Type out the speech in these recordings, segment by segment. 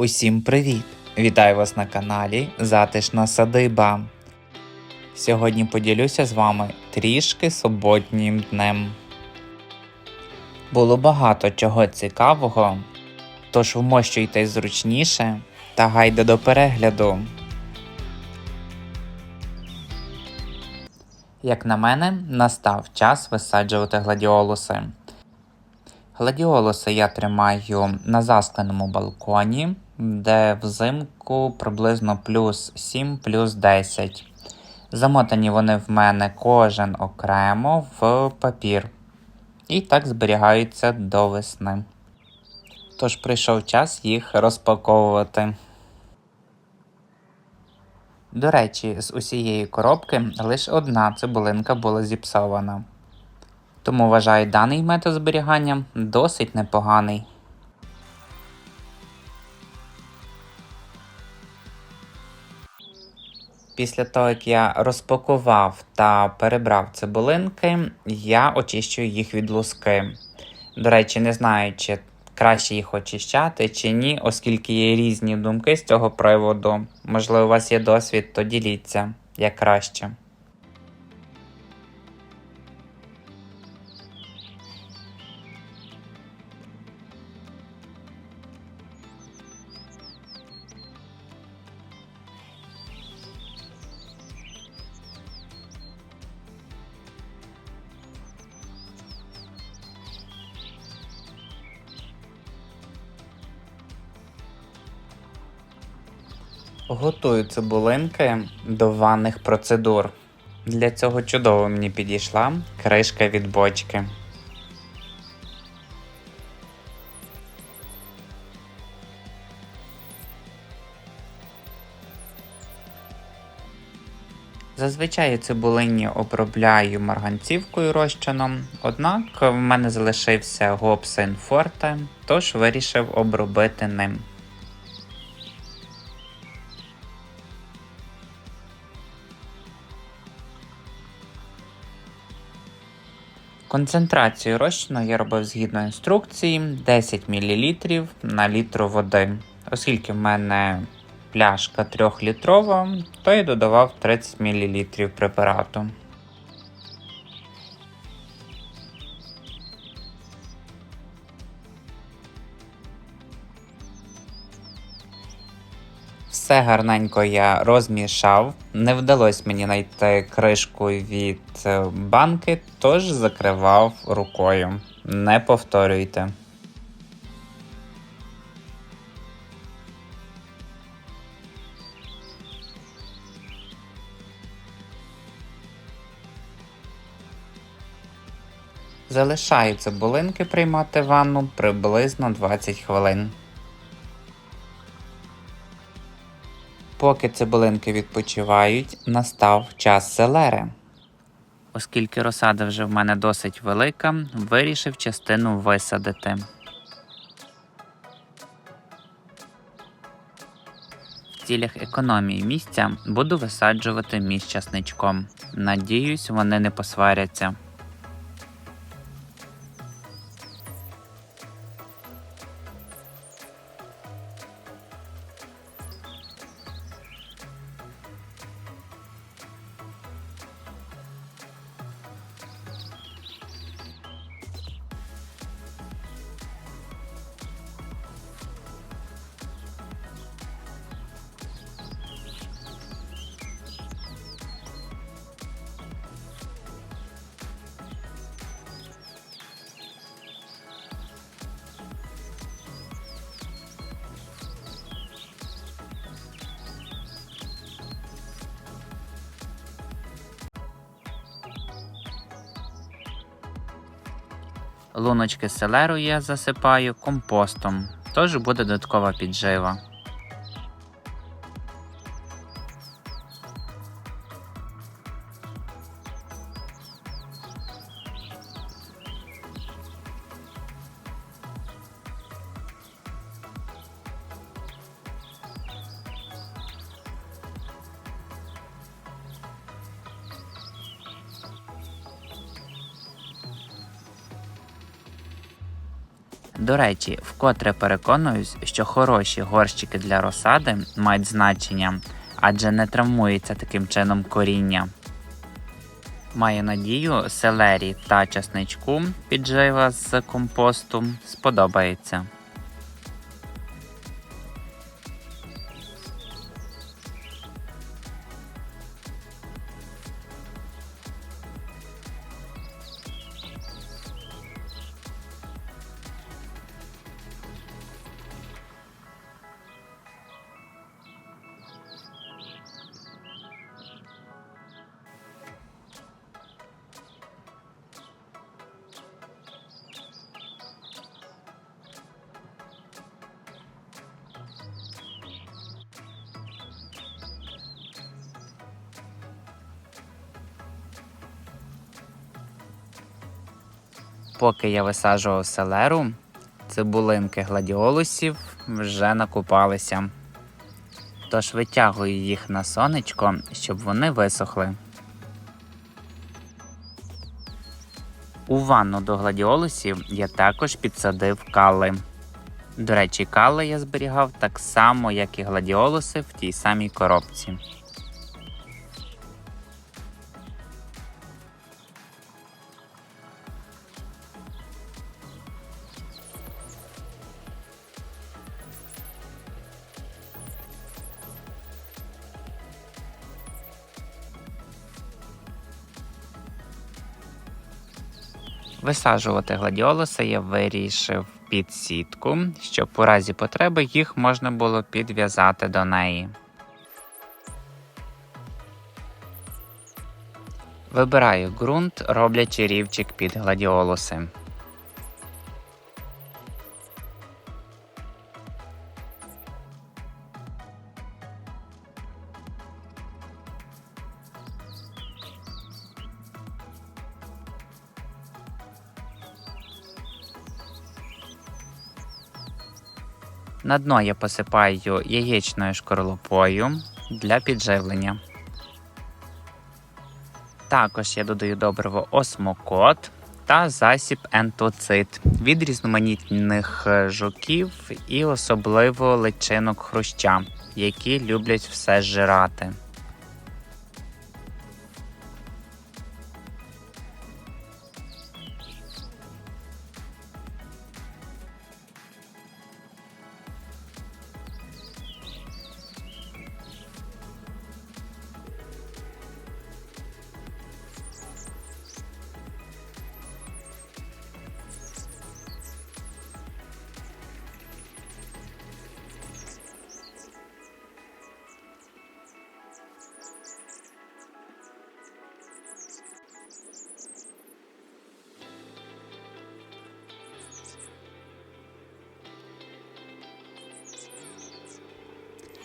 Усім привіт! Вітаю вас на каналі Затишна Садиба. Сьогодні поділюся з вами трішки суботнім днем. Було багато чого цікавого, тож вмощуйтесь зручніше та гайде до перегляду. Як на мене, настав час висаджувати гладіолуси. Гладіолуси я тримаю на заскленому балконі, де взимку приблизно плюс 7, плюс 10. Замотані вони в мене кожен окремо в папір. І так зберігаються до весни. Тож прийшов час їх розпаковувати. До речі, з усієї коробки лише одна цибулинка була зіпсована. Тому вважаю даний метод зберігання досить непоганий. Після того, як я розпакував та перебрав цибулинки, я очищую їх від луски. До речі, не знаю, чи краще їх очищати чи ні, оскільки є різні думки з цього приводу. Можливо, у вас є досвід, то діліться як краще. Готую цибулинки до ванних процедур. Для цього чудово мені підійшла кришка від бочки. Зазвичай цибулині обробляю марганцівкою розчином, однак в мене залишився гопсин форте, тож вирішив обробити ним. Концентрацію розчину я робив згідно інструкції 10 мл на літр води. Оскільки в мене пляшка 3-літрова, то я додавав 30 мл препарату. Все гарненько я розмішав. Не вдалося мені знайти кришку від е, банки, тож закривав рукою. Не повторюйте. Залишаю цибулинки приймати ванну приблизно 20 хвилин. Поки цибулинки відпочивають, настав час селери. Оскільки розсада вже в мене досить велика, вирішив частину висадити. В цілях економії місця буду висаджувати між часничком. Надіюсь, вони не посваряться. Луночки селеру я засипаю компостом, тож буде додаткова піджива. До речі, вкотре переконуюсь, що хороші горщики для розсади мають значення, адже не травмується таким чином коріння. Маю надію, селері та часничку піджива з компосту сподобається. Поки я висаджував селеру, цибулинки гладіолусів вже накупалися. Тож витягую їх на сонечко, щоб вони висохли. У ванну до гладіолусів я також підсадив кали. До речі, кали я зберігав так само, як і гладіолуси в тій самій коробці. Висаджувати гладіолуси я вирішив під сітку, щоб у разі потреби їх можна було підв'язати до неї. Вибираю ґрунт, роблячи рівчик під гладіолуси. На дно я посипаю яєчною шкорлупою для підживлення. Також я додаю добриво осмокот та засіб ентоцит від різноманітних е, жуків і особливо личинок хруща, які люблять все зжирати.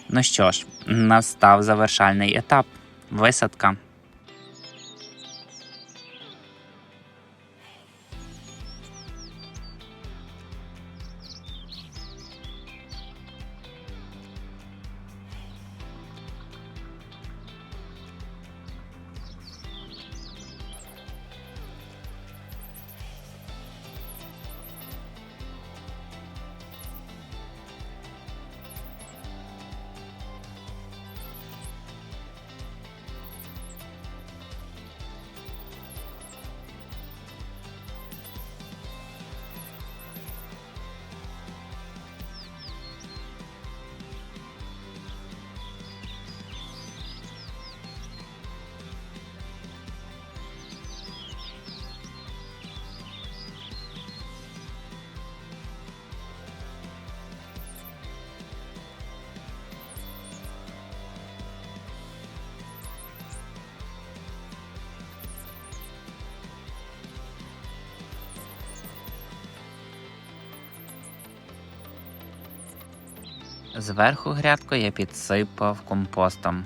Ну що ж, настав завершальний етап висадка. Зверху грядку я підсипав компостом.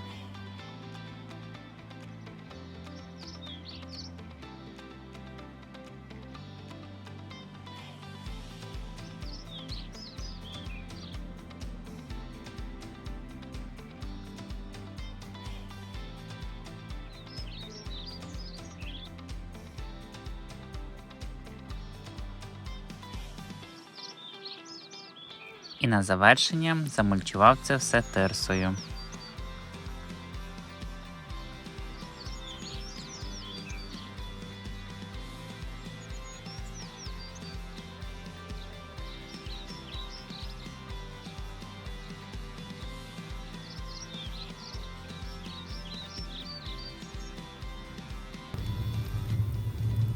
І на завершення замульчував це все тирсою.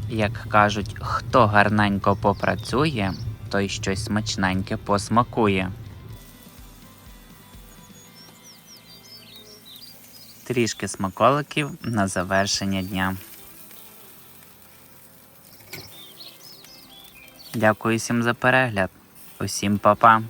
Як кажуть, хто гарненько попрацює, той щось смачненьке посмакує. Трішки смаколиків на завершення дня. Дякую всім за перегляд. Усім па-па!